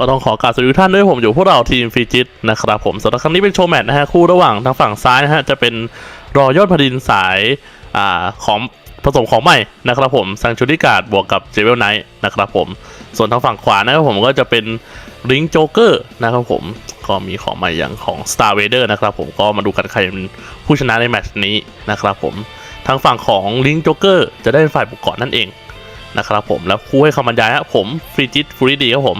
ก็ต้องขอกราบสวัสดีทุกท่านด้วยผมอยู่พวกเราทีมฟีจิตนะครับผมสำหรับครั้งนี้เป็นโชว์แมตช์นะฮะคู่ระหว่างทางฝั่งซ้ายนะฮะจะเป็นรอยอดพดินสายอ่าของผสมของใหม่นะครับผมซังชูริกาดบวกกับเจเวลไนท์นะครับผมส่วนทางฝั่งขวานะครับผมก็จะเป็นริงโจ๊กเกอร์นะครับผมก็มีของใหม่อย่างของ Star Vader นะครับผมก็มาดูกันใครเป็นผู้ชนะในแมตช์นี้นะครับผมทางฝั่งของริงโจ๊กเกอร์จะได้เป็นฝ่ายบุกก่อนนั่นเองนะครับผมแล้วคู่ให้คำบรรยายฮะผมฟรีจิตฟูริดีครับผม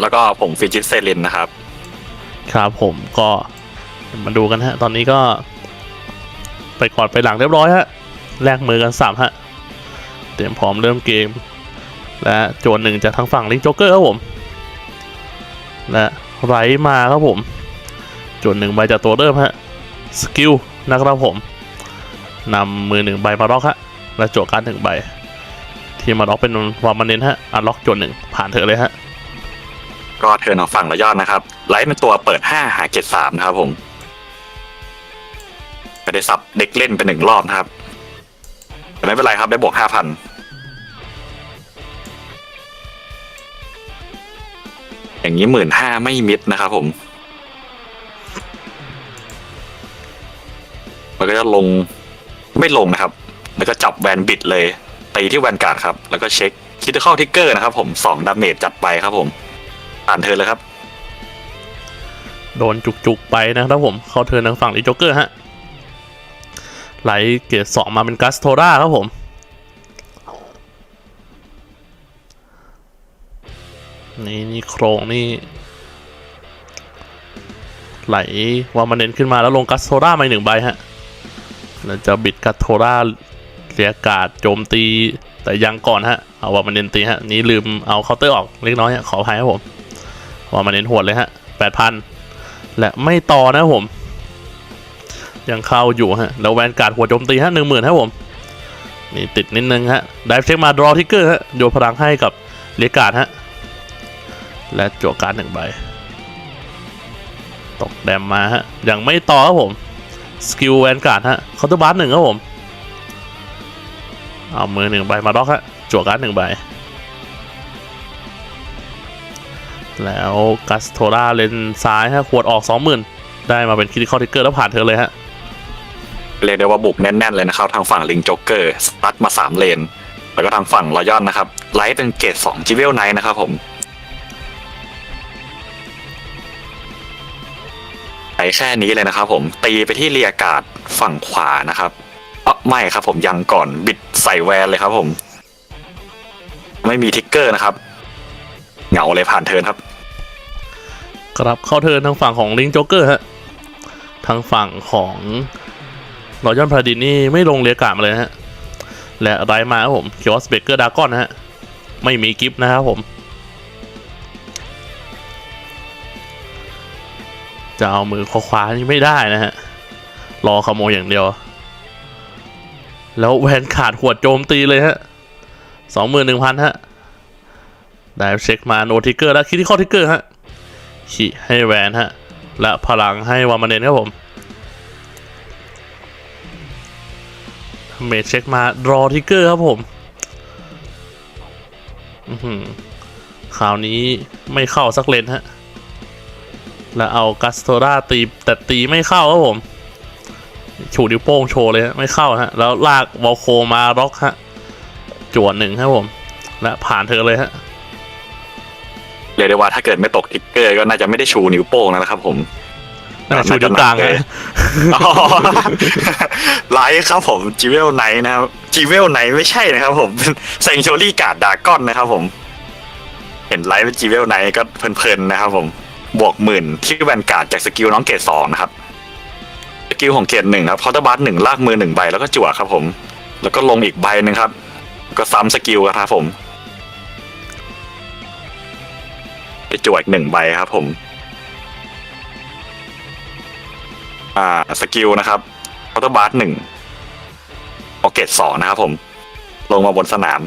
แล้วก็ผมฟิจิตเซลินนะครับ ครับผมก็มาดูกันฮะ ตอนนี้ก็ ไปก่อนไปหลังเรียบร้อยฮะแลกมือกันสามฮะ เตรียมพร้อมเริ่มเกม และโจนหนึ่งจากทางฝั่งลิงโจ๊กเกอร์ครับผม และไรมาครับผม โจนหนึ่งใบจากตัวเริ่มฮะ สกิลนะครับผมนำมือหนึ่งใบมาล็อกฮะ และโจทย์การดหนึ่งใบ ที่มาล็อกเป็นวามาเน้นฮะอันล็อกโจนหนึ่งผ่านเถอะเลยฮะ ก็เทิร์นของฝั่งระยอดนะครับ ไลท์เป็นตัวเปิด 5 หาเกตสามนะครับผมก็ได้ซับเด็กเล่นไปหนึ่งรอบนะครับ แต่ไม่เป็นไรครับได้บวก 5,000อย่างนี้หมื่นห้าไม่มิดนะครับผม มันก็จะลงไม่ลงนะครับ แล้วก็จับแวนบิดเลยตีที่แวนการ์ดครับ แล้วก็เช็คคิดเข้าทิกเกอร์นะครับผมสองดาเมจจัดไปครับผม อ่านเธอเลยครับ โดนจุกๆไปนะครับผม เข้าเทิร์นทางฝั่งลิโจ๊กเกอร์ฮะ ไหลเกรดสองมาเป็นกัสโทราครับผม นี่นี่โครงนี่ ไหลวามาเน้นขึ้นมาแล้วลงกัสโทรามาหนึ่งใบฮะแล้วจะบิดกัสโทราเรียกกาดโจมตีแต่ยังก่อนฮะ เอาวามาเน้นตีฮะ นี้ลืมเอาเคาน์เตอร์ออกเล็กน้อยฮะ ขออภัยครับผม ว่ามาเน้นหวดเลยฮะแปดพันและไม่ต่อนะผม ยังเข้าอยู่ฮะ แล้วแวนการ์ดหัวโจมตีฮะหนึ่งหมื่นครับผม นี่ติดนิดนึงฮะได้เช็คมาดรอทิกเกอร์ฮะโยนพลังให้กับเลียการ์ดฮะ และจั่วการหนึ่งใบ ตกแดมมาฮะ ยังไม่ต่อครับผม สกิลแวนการ์ดฮะเคาน์ตบาร์หนึ่งครับผม เอามือหนึ่งใบมาด็อกฮะจั่วการหนึ่งใบ แล้วกัสโทราเลนซ้ายฮะขวดออก 20,000 ได้มาเป็นคิด i คอ l ทิกเกอร์แล้วผ่านเธอเลยฮะ เรียกได้ว่าบุกแน่น ๆ เลยนะครับ ทางฝั่งลิงจ็อกเกอร์สตัดมา 3 เลน แล้วก็ทางฝั่งรอยอนนะครับ ไลท์เป็นเกรด2จิเวลไนท์นะครับผมไปแค่นี้เลยนะครับผมตีไปที่เรียการ์ดฝั่งขวานะครับเออไม่ครับผมยังก่อนบิดใส่แวนเลยครับผม ไม่มีทิกเกอร์นะครับเหงาเลยผ่านเทินครับ ครับเข้าเทินทางฝั่งของลิงโจ๊กเกอร์ฮะทางฝั่งของรอยอนพาดินนี่ไม่ลงเรียกามาเลยฮะ และไรมาครับผมคิออสเบเกอร์ดากอนนะฮะ ไม่มีกิฟต์นะครับผมจะเอามือคว้านี่ไม่ได้นะฮะ รอขโมยอย่างเดียว แล้วแวนขาดขวดโจมตีเลยฮะสองหมื่นหนึ่งพันฮะ ได้เช็คมาโนทิเกอร์และคิดที่ข้อทิเกอร์ฮะ ขีให้แวนฮะ และพลังให้วามาเนนครับผมเมจเช็คมารอทิกเกอร์ครับผมคราวนี้ไม่เข้าสักเลนฮะ แล้วเอากัสโตราตีแต่ตีไม่เข้าครับผม ชูนิ้วโป้งโชว์เลยฮะ ไม่เข้าฮะ แล้วลากวอลโคมาร็อกฮะ จวนหนึ่งครับผม และผ่านเธอเลยฮะ รียกได้ว่าถ้าเกิดไม่ตกทิกเกอร์ก็น่าจะไม่ได้ชูนิ้วโป้งแล้วนะครับ ผมน่าชูนิ้วกลางเลฮะยอ๋อไลท์ครับผมจิเวลไนท์นะครับจิเวลไนท์ไม่ใช่นะครับผมเป็นเซงโชรี่การ์ดดากอนนะครับ ผม เห็นไลท์เป็นจิเวลไนท์ก็เพลินๆนะครับ ผมบวกหมื่นที่แวนการ์ดจากสกิลน้องเกรดสองนะครับสกิลของเกรดหนึ่งครับคอร์เตอร์บัสหนึ่งลากมือหนึ่งใบแล้วก็จั่วครับ ผม แล้วก็ลงอีกใบหนึ่งครับ ก็ซ้ำสกิลครับผม ไปจั่วอีกหนึ่งใบครับผม อ่าสกิลนะครับคอร์เตอร์บาร์หนึ่งโอเกตสองนะครับผม ลงมาบนสนาม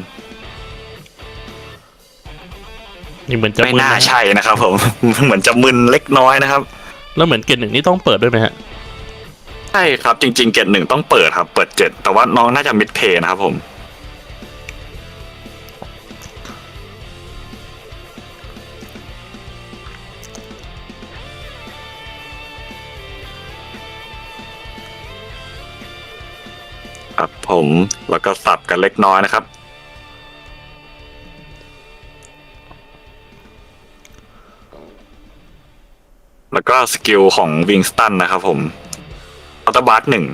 นี่เหมือนจะไม่มึนน่านะฮะใช่นะครับผม เหมือนจะมึนเล็กน้อยนะครับ แล้วเหมือนเกณฑ์หนึ่งนี่ต้องเปิดด้วยไหมฮะ ใช่ครับจริง ๆ เกตหนึ่งต้องเปิดครับ เปิดเจ็ดแต่ว่าน้องน่าจะมิดเพย์นะครับผม ผมแล้วก็สับกันเล็กน้อยนะครับ แล้วก็สกิลของวิงสตันนะครับผมอัลตบัสหนึ่ง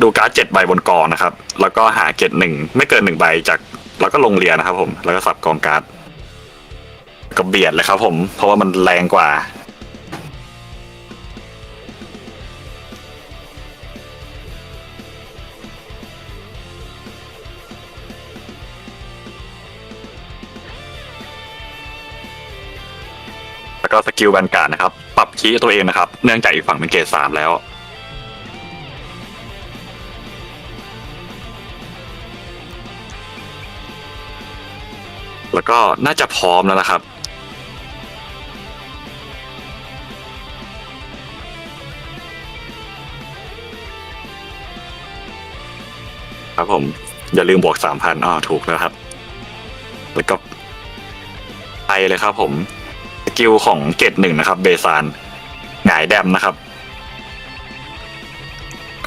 ดูการ์ดเจ็ดใบบนกองนะครับ แล้วก็หาเกตหนึ่งไม่เกินหนึ่งใบจากแล้วก็ลงเรียนนะครับผม แล้วก็สับกองการ์ดก็เบียดเลยครับผม เพราะว่ามันแรงกว่า ก็สกิลแวนการ์ดนะครับ ปรับคีย์ตัวเองนะครับ เนื่องจากอีกฝั่งเป็นเกรดสามแล้ว แล้วก็น่าจะพร้อมแล้วนะครับ ครับผม อย่าลืมบวกสามพันอ๋อถูกแล้วครับ แล้วก็ไปเลยครับผม กิลของเกตหนึ่งนะครับ เบซานหงายแดมนะครับ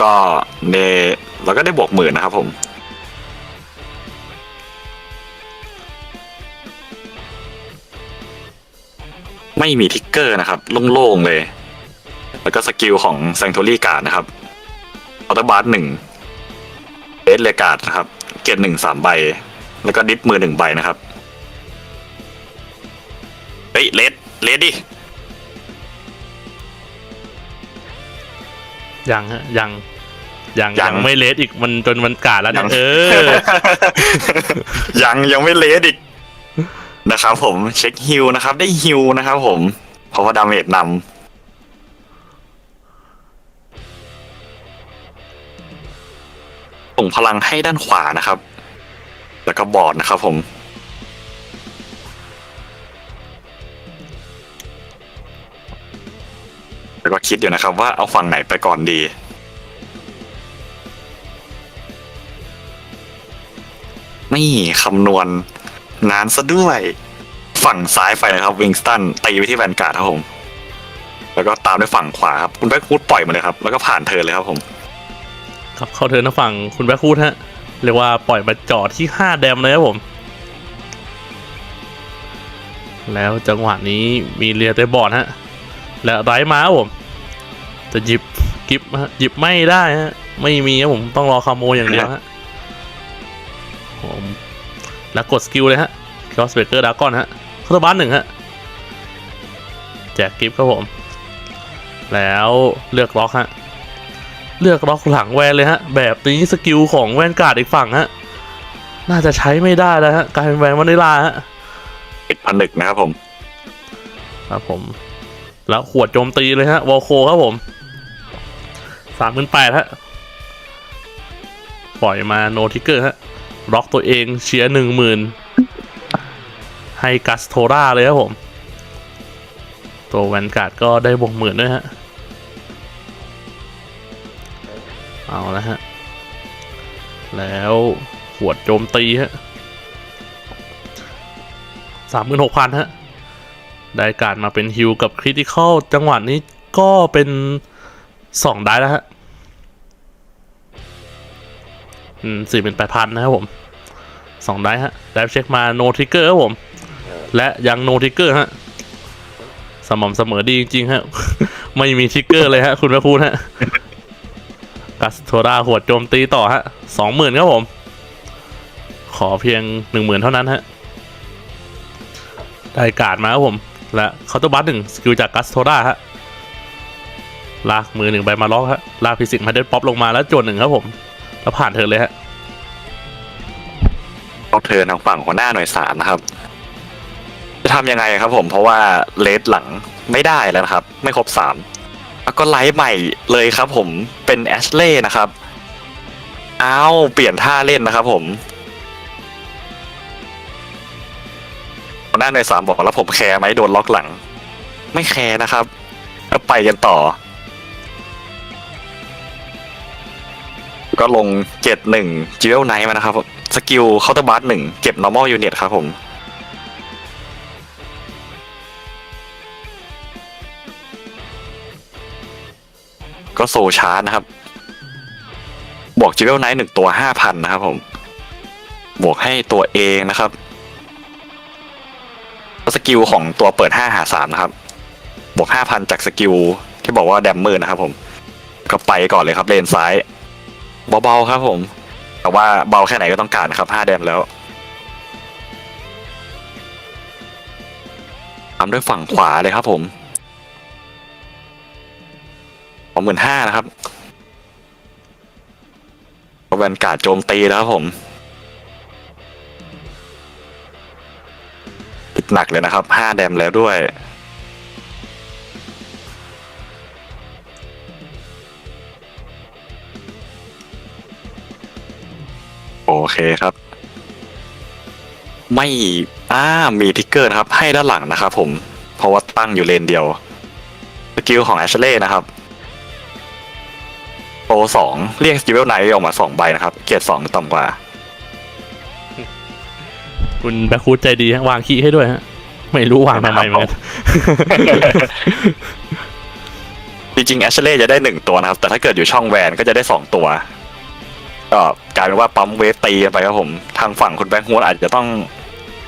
ก็เนเราก็ได้บวกหมื่นนะครับผม ไม่มีทิกเกอร์นะครับ โล่งๆเลย แล้วก็สกิลของแซง t ท r y การ์ดนะครับออโตบาร์หนึ่งเอสเลกาดนะครับ เกตหนึ่งสามใบ แล้วก็ดิฟมือหนึ่งใบนะครับเฮ้ยเลด เลดดิยังฮะยังยังยัยังงไม่เลสอีกมันจนมันกาดแล้วเนี่ยยังเออ ยังยังไม่เลดอีกนะครับผมเช็คฮิลนะครับ ได้ฮิลนะครับผมเพราะว่าดาเมจนำส่งพลังให้ด้านขวานะครับ แล้วก็บอร์ดนะครับผม ก็คิดอยู่นะครับว่าเอาฝั่งไหนไปก่อนดี นี่คำนวณนานซะด้วย ฝั่งซ้ายไปนะครับ วิงสตันตีไปที่แวนการ์ดครับผม แล้วก็ตามด้วยฝั่งขวาครับ คุณแบ็คฟูดปล่อยมาเลยครับ แล้วก็ผ่านเธอเลยครับผม ครับเข้าเทิร์นทางฝั่งคุณแบ็คคูดฮะเรียกว่าปล่อยมาจอดที่5แดมเลยครับผม แล้วจังหวะนี้มีเรียเตบอร์ดฮะ และไร้มาครับผม จะหยิบกิฟฮะหยิบไม่ได้ฮะไม่มีครับผมต้องรอคาโมอย่างเดียวฮะผมแล้วกดสกิลเลยฮะคอสเบเกอร์ดากอนฮะคาร์บ้านหนึ่งฮะแจกกิฟต์ครับผม แล้วเลือกล็อกฮะเลือกล็อกหลังแวนเลยฮะ แบบนี้สกิลของแวนการ์ดอีกฝั่งฮะน่าจะใช้ไม่ได้แล้วฮะกลายเป็นแวนวานิลาฮะปิดผนึกนะครับผม ครับผม แล้วขวดโจมตีเลยฮะวอลโคครับผม สามหมื่นแปดฮะ ปล่อยมาโนทิกเกอร์ฮะล็อกตัวเองเชียร์หนึ่งหมื่นให้กัสโทราเลยครับผม ตัวแวนการ์ดก็ได้บวกหมื่นด้วยฮะ เอาละฮะ แล้วขวดโจมตีฮะสามหมื่นหกพันฮะ ได้การมาเป็นฮิลกับคริติคอลจังหวะนี้ก็เป็นสองได้แล้วฮะ สี่เป็นแปดพันนะครับผมสองได้ฮะได้เช็คมาโนทิกเกอร์ครับผม และยังโนทิกเกอร์ฮะสม่ำเสมอดีจริงๆฮะ ไม่มีทิกเกอร์เลยฮะ คุณพระพูดฮะกัสโทราหัวโจมตีต่อฮะสองหมื่นครับผม ขอเพียงหนึ่งหมื่นเท่านั้นฮะได้การ์ดมาครับผม และเคาน์เตอร์บัสหนึ่งสกิลจากกัสโทราฮะลากมือหนึ่งใบมาล็อกฮะลากฟิสิกมาเด็ดป๊อปลงมาแล้วโจนหนึ่งครับผม แล้วผ่านเธอเลยฮะต้องเทิร์นทางฝั่งหัวหน้าหน่วยสารนะครับ จะทำยังไงครับผมเพราะว่าเลสหลังไม่ได้แล้วนะครับ ไม่ครบสามแล้วก็ไลฟ์ใหม่เลยครับผมเป็นแอชเล่นะครับอ้าวเปลี่ยนท่าเล่นนะครับผมหัวหน้าหน่วยสามบอกแล้วผมแคร์ไหมโดนล็อกหลัง ไม่แคร์นะครับก็ไปกันต่อ ก็ลงเจ็ดหนึ่งจิเวลไนท์มานะครับสกิลเคาน์เตอร์บัสหนึ่งเก็บ normal unit ครับผมก็โซชาร์จนะครับ บวกจิเวลไนท์หนึ่งตัวห้าพันนะครับผม บวกให้ตัวเองนะครับสกิลของตัวเปิดห้าหาสามนะครับ บวกห้าพันจากสกิลที่บอกว่าแดมเมือนะครับผม ก็ไปก่อนเลยครับเลนซ้าย เบาๆครับผม แต่ว่าเบาแค่ไหนก็ต้องการครับห้าแดมแล้วตามด้วยฝั่งขวาเลยครับผมสองหมื่นห้านะครับแวนการ์ดโจมตีแล้วครับผมติดหนักเลยนะครับห้าแดมแล้วด้วย โอเคครับ ไม่อ้ามีทิกเกอร์นะครับ ให้ด้านหลังนะครับผม เพราะว่าตั้งอยู่เลนเดียวสกิลของแอชเล่นะครับโปรสองเรียกสกิลไนท์ออกมาสองใบนะครับ เกียรติสองต่ำกว่า คุณแบ็คคูดใจดีฮะวางคีย์ให้ด้วยฮะ ไม่รู้วางทำไมเหมือนกัน จริงๆแอชเล่จะได้หนึ่งตัวนะครับ แต่ถ้าเกิดอยู่ช่องแวนก็จะได้สองตัวก็ กลายเป็นว่าปั๊มเวฟตีไปครับผมทางฝั่งคุณแบงค์ฮูดอาจจะต้อง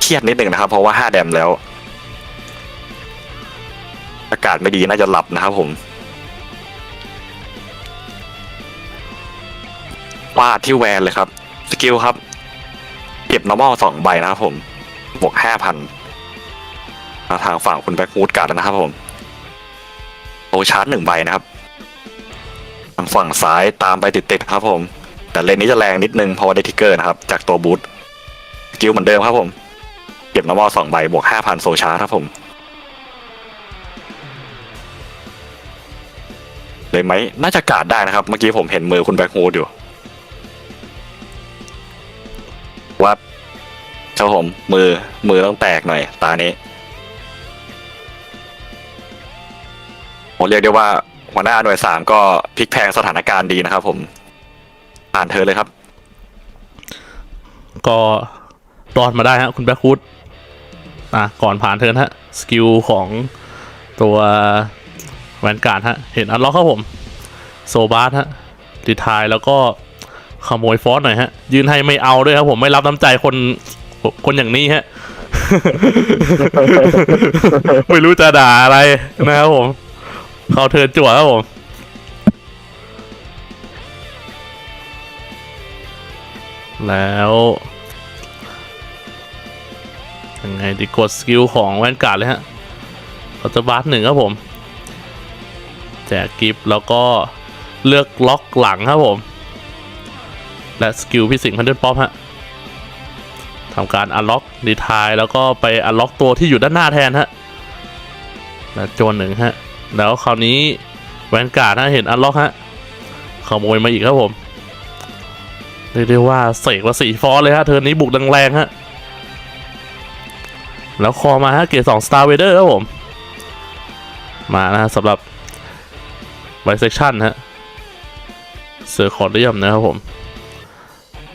เครียดนิดหนึ่งนะครับ เพราะว่าห้าแดมแล้ว อากาศไม่ดีน่าจะหลับนะครับผมวาดที่แวนเลยครับ สกิลครับ เก็บ normal สองใบนะครับผมบวกห้าพันทางฝั่งคุณแบ็คฮูดการ์ดนะครับผมโอชาร์จหนึ่งใบนะครับ ทางฝั่งซ้ายตามไปติดๆครับผม แต่เลนนี้จะแรงนิดนึงเพราะว่าได้ทิกเกอร์นะครับ จากตัวบูทกิลเหมือนเดิมครับผม เก็บน้ำมอสองใบบวกห้าพันโซชาร์ครับผมเลยไหมน่าจะกาดได้นะครับ เมื่อกี้ผมเห็นมือคุณแบ็คฮูดอยู่ว่าครับผม มือมือต้องแตกหน่อย ตานี้ผมเรียกได้ว่าหัวหน้าหน่วยสามก็พลิกแพงสถานการณ์ดีนะครับผม อ่านเธอเลยครับ ก็รอดมาได้ฮะคุณแบ็คคูดอะก่อนผ่านเทิร์นฮะสกิลของตัวแวนการ์ดฮะ เห็นอันล็อกครับผม โซบาร์ฮะดีทายแล้วก็ขโมยฟอสหน่อยฮะ ยืนให้ไม่เอาด้วยครับผมไม่รับน้ำใจคนคนอย่างนี้ฮะ ไม่รู้จะด่าอะไรนะครับผม เขาเทินจั่วครับผม แล้วยังไงดีกดสกิลของแวนการ์ดเลยฮะเราจะบาร์หนึ่งครับผม แจกกิฟต์แล้วก็เลือกล็อกหลังครับผม และสกิลพี่สิงห์พันเดนป๊อปฮะทำการอันล็อกดีทายแล้วก็ไปอันล็อกตัวที่อยู่ด้านหน้าแทนฮะและโจนหนึ่งฮะ แล้วคราวนี้แวนการ์ดฮะเห็นอันล็อกฮะขโมยมาอีกครับผม เรียกได้ว่าเสกว่าสีฟอสเลยฮะเทอร์นนี้บุกแรงๆฮะ แล้วคอมาฮะเกรดสองสตาร์เวเดอร์ครับผม มานะฮะสำหรับไบเซคชั่นฮะเซอร์คอร์เดียมนะครับผม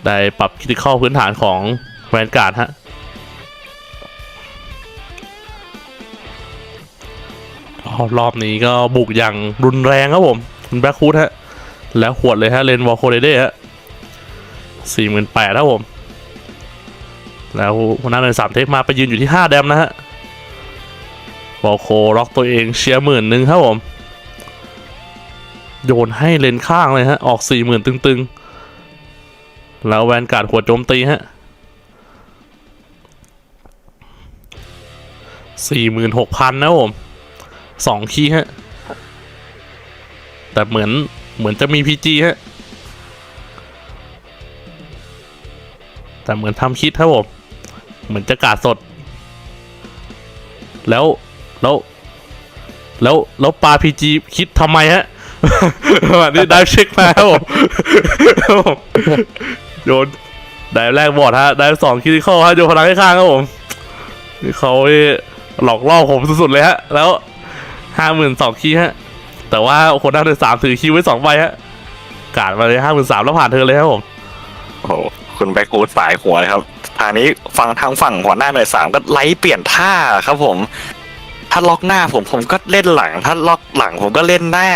ได้ปรับคิติคอลพื้นฐานของแวนการ์ดฮะรอบนี้ก็บุกอย่างรุนแรงครับผมคุณแบ็คคูดฮะ แล้วขวดเลยฮะเลนวอลโคเรเดฮะ สี่หมื่นแปดครับผม แล้วหัวหน้าเลยสามเทคมาไปยืนอยู่ที่ห้าแดมนะฮะบอลโคล็อกตัวเองเชียร์หมื่นหนึ่งครับผม โยนให้เลนข้างเลยฮะ ออกสี่หมื่นตึงๆ แล้วแวนการ์ดหัวโจมตีฮะสี่หมื่นหกพันนะผมสองคีฮะ แต่เหมือนเหมือนจะมีพีจีฮะ แต่เหมือนทำคิดครับผมเหมือนจะกาดสด แล้วแล้วแล้วแล้วปาพีจีคิดทำไมฮะวันนี้ได้เช็คมาครับผมโยนได้แรกบอดฮะได้สองคิดเข้าฮะโยนพลังให้ข้างครับผมนี่เขาหลอกล่อผมสุดๆเลยฮะ แล้วห้าหมื่นสองคีฮะ แต่ว่าคนนั่งในสามถือคีไว้สองใบฮะ กาดมาเลยห้าหมื่นสามแล้วผ่านเธอเลยครับผมโอ้ คุณแบ็คฮูดสายหัวเลยครับทางนี้ฟังทางฝั่งหัวหน้าหน่วยสามก็ไล่เปลี่ยนท่าครับผม ถ้าล็อกหน้าผมผมก็เล่นหลัง ถ้าล็อกหลังผมก็เล่นหน้า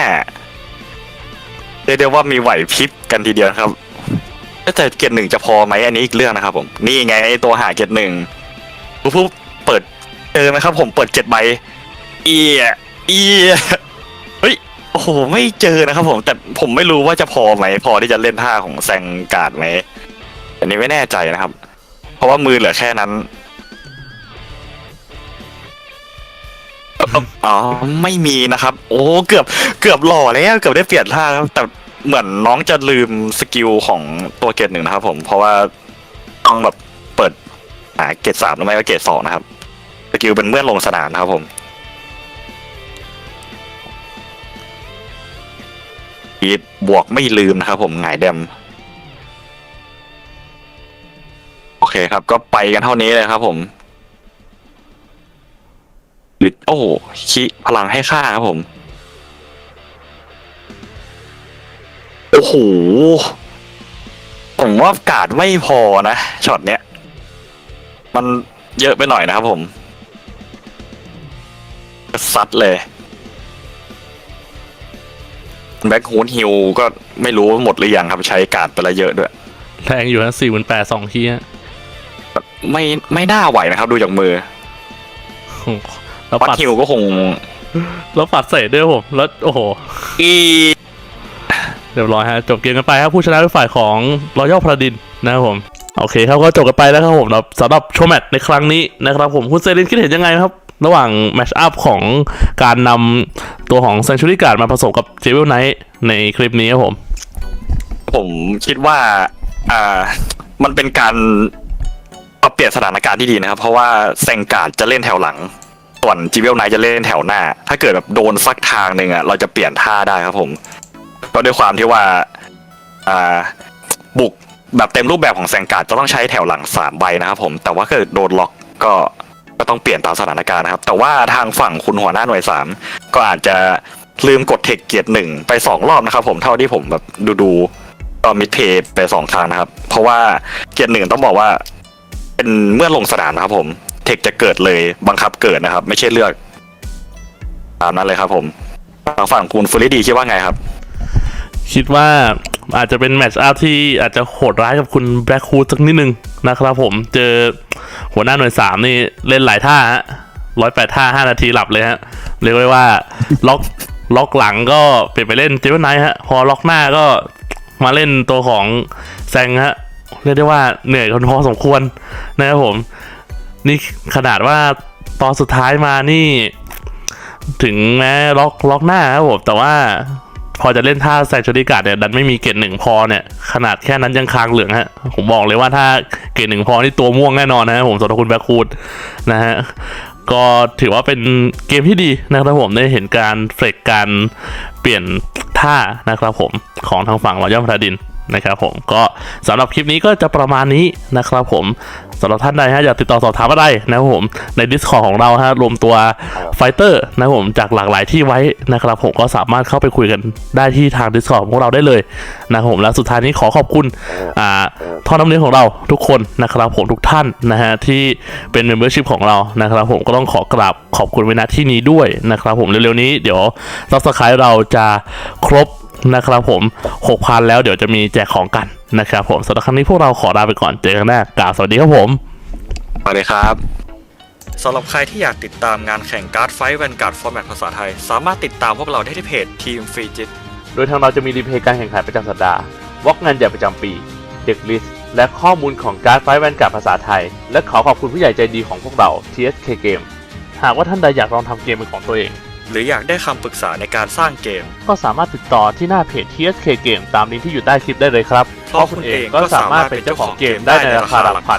เรียกได้ว่ามีไหวพริบกันทีเดียวครับแต่เกียรติหนึ่งจะพอไหมอันนี้อีกเรื่องนะครับ ผมนี่ไงไอตัวหาเกียรติหนึ่งปุ๊บเปิดเจอไหมครับ ผมเปิดเจ็ดใบเอียเอียเฮ้ยโอ้โหไม่เจอนะครับ ผมแต่ผมไม่รู้ว่าจะพอไหมพอที่จะเล่นท่าของแซงการ์ดไหม อันนี้ไม่แน่ใจนะครับ เพราะว่ามือเหลือแค่นั้นอ๋อไม่มีนะครับ โอ้เกือบเกือบหล่อแล้วเกือบได้เปลี่ยนท่าครับแต่เหมือนน้องจะลืมสกิลของตัวเกรดหนึ่งนะครับ ผมเพราะว่าต้องแบบเปิดหาเกรดสามหรือไม่ก็เกรดสองนะครับสกิลเป็นเมื่อนลงสนามนะครับผมอีบวกไม่ลืมนะครับผมหงายเดม โอเคครับ ก็ไปกันเท่านี้เลยครับ ผมหรือโอ้โหคิพลังให้ค่าครับผม โอ้โห ผมว่าการ์ดไม่พอนะช็อตเนี้ย มันเยอะไปหน่อยนะครับผมซัดเลยแบ็คฮูดฮิลก็ไม่รู้ว่าหมดหรือยังครับใช้การ์ดไปละเยอะด้วยแรงอยู่นะสี่หมื่นแปดสองทีฮะ ไม่ไม่น่าไหวนะครับ ดูจากมือแล้ววัดปัดฮิลก็คง แล้วปัดเศษด้วยผม แล้วโอ้โห อีเรียบร้อยฮะจบเกมกันไปครับผู้ชนะเป็นฝ่ายของรอยัลพาดินนะครับผมโอเคครับก็จบกันไปแล้วครับผมสำหรับสำหรับโชว์แมตช์ในครั้งนี้นะครับผมคุณเซรินคิดเห็นยังไงครับ ระหว่างแมชอัพของการนำตัวของ s ซ n ช u รี่การ์ดมาผสมกับเจเวลไนท์ในคลิปนี้ครับผม ผมคิดว่า อ่า มันเป็นการ ปรับเปลี่ยนสถานการณ์ที่ดีนะครับ เพราะว่าแซงการ์ดจะเล่นแถวหลัง ส่วนจีเวลไนจะเล่นแถวหน้า ถ้าเกิดแบบโดนสักทางหนึ่งอะเราจะเปลี่ยนท่าได้ครับผม ก็ด้วยความที่ว่าอ่าบุกแบบเต็มรูปแบบของแซงการ์ดจะต้องใช้แถวหลังสามใบนะครับผม แต่ว่าเกิดโดนล็อกก็ก็ต้องเปลี่ยนตามสถานการณ์นะครับ แต่ว่าทางฝั่งคุณหัวหน้าหน่วยสามก็อาจจะลืมกดเทคเกียร์หนึ่งไปสองรอบนะครับผมเท่าที่ผมแบบดูดูๆก็มิดเพย์ไปสองครั้งนะครับ เพราะว่าเกียร์หนึ่งต้องบอกว่า เป็นเมื่อลงสนามนะครับผม เทคจะเกิดเลยบังคับเกิดนะครับ ไม่ใช่เลือกตามนั้นเลยครับผมทางฝั่งคุณฟูริดีคิดว่าไงครับ คิดว่าอาจจะเป็นแมตช์อัพที่อาจจะโหดร้ายกับคุณแบล็คฮูดสักนิดนึงนะครับผมเจอหัวหน้าหน่วยสามนี่เล่นหลายท่าฮะร้อยแปดท่าห้านาทีหลับเลยฮะ เรียกได้ว่าล็อกล็อกหลังก็เปลี่ยนไปเล่นเจเวลไนท์ฮะ พอล็อกหน้าก็มาเล่นตัวของแซงฮะ เรียกได้ว่าเหนื่อยกันพอสมควรนะครับผม นี่ขนาดว่าตอนสุดท้ายมานี่ ถึงแม้ล็อกล็อกหน้าครับผมแต่ว่าพอจะเล่นท่าแซงชูริการ์ดเนี่ยดันไม่มีเกรดหนึ่งพอเนี่ย ขนาดแค่นั้นยังค้างเหลืองฮะ ผมบอกเลยว่าถ้าเกรดหนึ่งพอนี่ตัวม่วงแน่นอนนะฮะผมสำหรับคุณแบคคูดนะฮะก็ถือว่าเป็นเกมที่ดีนะครับผมได้เห็นการเฟกการเปลี่ยนท่านะครับผมของทางฝั่งรอยย่อมพระดิน นะครับผมก็สำหรับคลิปนี้ก็จะประมาณนี้นะครับผมสำหรับท่านใดฮะอยากติดต่อสอบถามอะไรนะครับผมใน Discord ของเราฮะรวมตัวไฟเตอร์นะครับผมจากหลากหลายที่ไว้นะครับผมก็สามารถเข้าไปคุยกันได้ที่ทาง Discord ของเราได้เลยนะครับผมและสุดท้ายนี้ขอขอบคุณอ่าท่อน้ำเลี้ยงของเราทุกคนนะครับผมทุกท่านนะฮะที่เป็น Membership ของเรานะครับผมก็ต้องขอกราบขอบคุณไว้ณที่นี้ด้วยนะครับผมเร็วๆนี้เดี๋ยวซับสไครต์เราจะครบ นะครับผม 6,000 แล้วเดี๋ยวจะมีแจกของกันนะครับผมสำหรับครั้งนี้พวกเราขอลาไปก่อนเจอกันแน่กล่าวสวัสดีครับผมสวัสดีครับสำหรับใครที่อยากติดตามงานแข่งการ์ดไฟท์แวนการ์ดฟอร์แมตภาษาไทย สามารถติดตามพวกเราได้ที่เพจทีมฟรีจิตโดยทางเราจะมีรีเพย์การแข่งขันประจำสัปดาห์วอกงานใหญ่ประจำปีเด็กลิสต์และข้อมูลของการ์ดไฟแวนการ์ดภาษาไทย และขอขอบคุณผู้ใหญ่ใจดีของพวกเรา TSK Game หากว่าท่านใดอยากลองทำเกมเป็นของตัวเอง หรืออยากได้คำปรึกษาในการสร้างเกม ก็สามารถติดต่อที่หน้าเพจ TSK Game ตามลิงก์ที่อยู่ใต้คลิปได้เลยครับ เพราะคุณเองก็สามารถเป็นเจ้าของเกมได้ในราคาหลักพัน